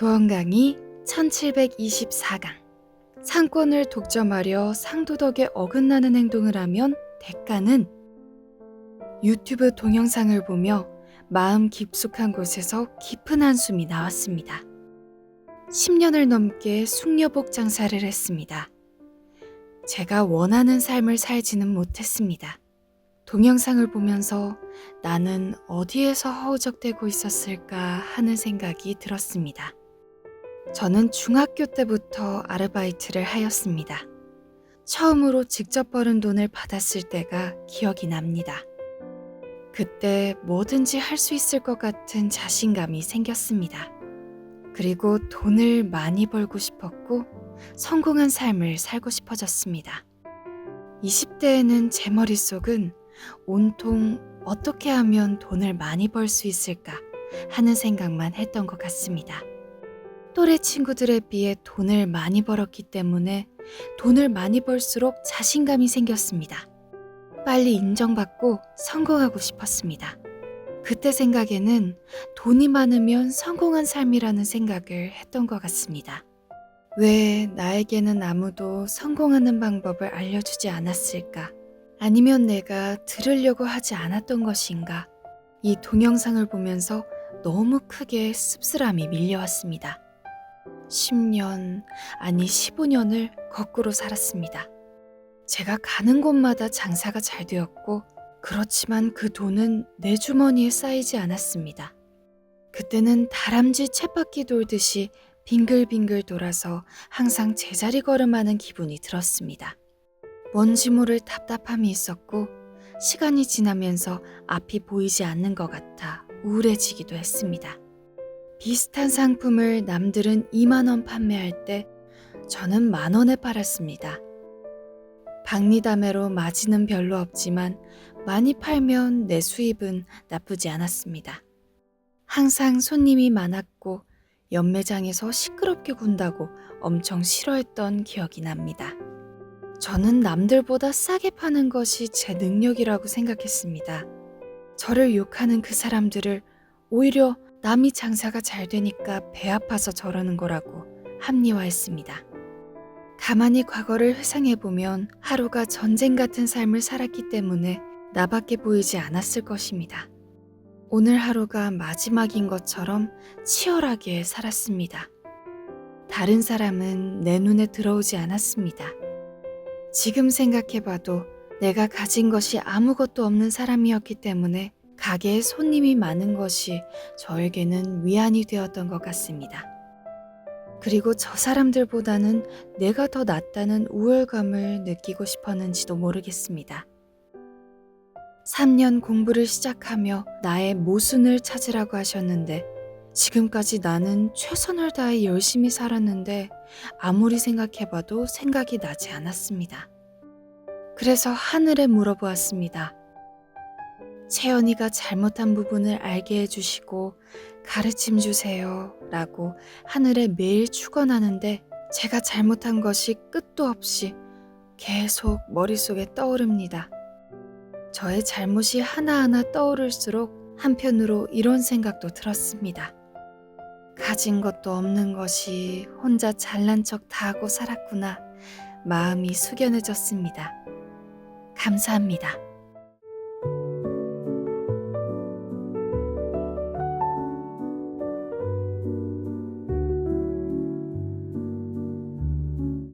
도원강이 1724강 상권을 독점하려 상도덕에 어긋나는 행동을 하면 대가는 유튜브 동영상을 보며 마음 깊숙한 곳에서 깊은 한숨이 나왔습니다. 10년을 넘게 숙녀복 장사를 했습니다. 제가 원하는 삶을 살지는 못했습니다. 동영상을 보면서 나는 어디에서 허우적대고 있었을까 하는 생각이 들었습니다. 저는 중학교 때부터 아르바이트를 하였습니다. 처음으로 직접 벌은 돈을 받았을 때가 기억이 납니다. 그때 뭐든지 할 수 있을 것 같은 자신감이 생겼습니다. 그리고 돈을 많이 벌고 싶었고 성공한 삶을 살고 싶어졌습니다. 20대에는 제 머릿속은 온통 어떻게 하면 돈을 많이 벌 수 있을까 하는 생각만 했던 것 같습니다. 또래 친구들에 비해 돈을 많이 벌었기 때문에 돈을 많이 벌수록 자신감이 생겼습니다. 빨리 인정받고 성공하고 싶었습니다. 그때 생각에는 돈이 많으면 성공한 삶이라는 생각을 했던 것 같습니다. 왜 나에게는 아무도 성공하는 방법을 알려주지 않았을까? 아니면 내가 들으려고 하지 않았던 것인가? 이 동영상을 보면서 너무 크게 씁쓸함이 밀려왔습니다. 10년, 아니 15년을 거꾸로 살았습니다. 제가 가는 곳마다 장사가 잘 되었고, 그렇지만 그 돈은 내 주머니에 쌓이지 않았습니다. 그때는 다람쥐 쳇바퀴 돌듯이 빙글빙글 돌아서 항상 제자리 걸음하는 기분이 들었습니다. 뭔지 모를 답답함이 있었고, 시간이 지나면서 앞이 보이지 않는 것 같아 우울해지기도 했습니다. 비슷한 상품을 남들은 2만원 판매할 때 저는 만원에 팔았습니다. 박리담회로 마진은 별로 없지만 많이 팔면 내 수입은 나쁘지 않았습니다. 항상 손님이 많았고 연매장에서 시끄럽게 군다고 엄청 싫어했던 기억이 납니다. 저는 남들보다 싸게 파는 것이 제 능력이라고 생각했습니다. 저를 욕하는 그 사람들을 오히려 남이 장사가 잘 되니까 배 아파서 저러는 거라고 합리화했습니다. 가만히 과거를 회상해보면 하루가 전쟁 같은 삶을 살았기 때문에 나밖에 보이지 않았을 것입니다. 오늘 하루가 마지막인 것처럼 치열하게 살았습니다. 다른 사람은 내 눈에 들어오지 않았습니다. 지금 생각해봐도 내가 가진 것이 아무것도 없는 사람이었기 때문에 가게에 손님이 많은 것이 저에게는 위안이 되었던 것 같습니다. 그리고 저 사람들보다는 내가 더 낫다는 우월감을 느끼고 싶었는지도 모르겠습니다. 3년 공부를 시작하며 나의 모순을 찾으라고 하셨는데 지금까지 나는 최선을 다해 열심히 살았는데 아무리 생각해봐도 생각이 나지 않았습니다. 그래서 하늘에 물어보았습니다. 채연이가 잘못한 부분을 알게 해주시고 가르침 주세요 라고 하늘에 매일 축원하는데 제가 잘못한 것이 끝도 없이 계속 머릿속에 떠오릅니다. 저의 잘못이 하나하나 떠오를수록 한편으로 이런 생각도 들었습니다. 가진 것도 없는 것이 혼자 잘난 척 다 하고 살았구나. 마음이 숙연해졌습니다. 감사합니다.